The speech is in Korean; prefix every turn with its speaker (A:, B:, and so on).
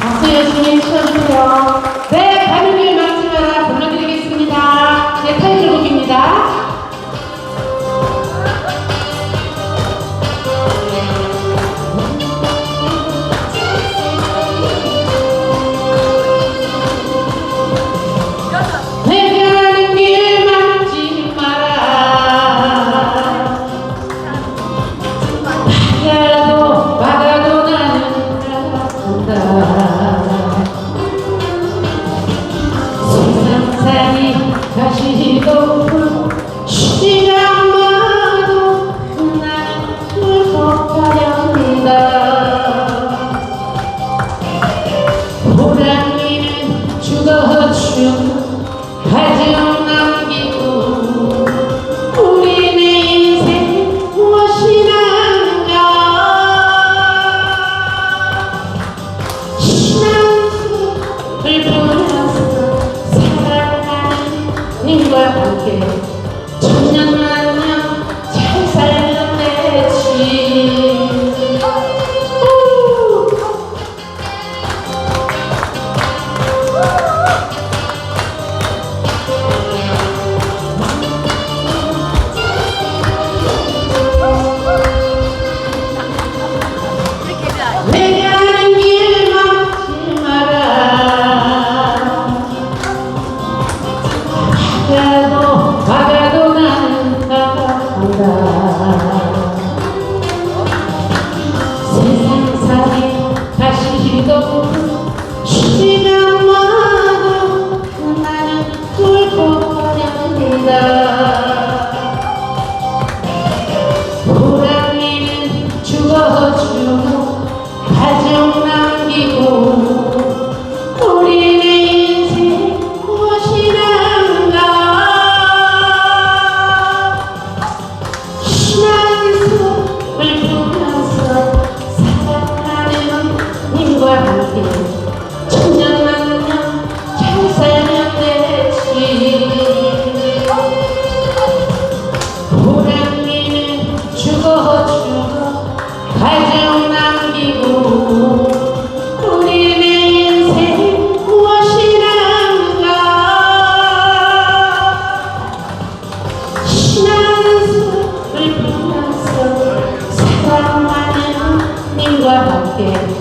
A: 好，记得今天测试哦。 호랑이는 죽어죽 가정 남기고 우리 내 인생 무엇이 나는가? 신앙을 불어서 사랑하는 님과 함께 호랑이는 죽어 죽어 가정 남기고 우리네 인생 무엇이란가? 신나는 술을 피면서 사랑하는 님과 함께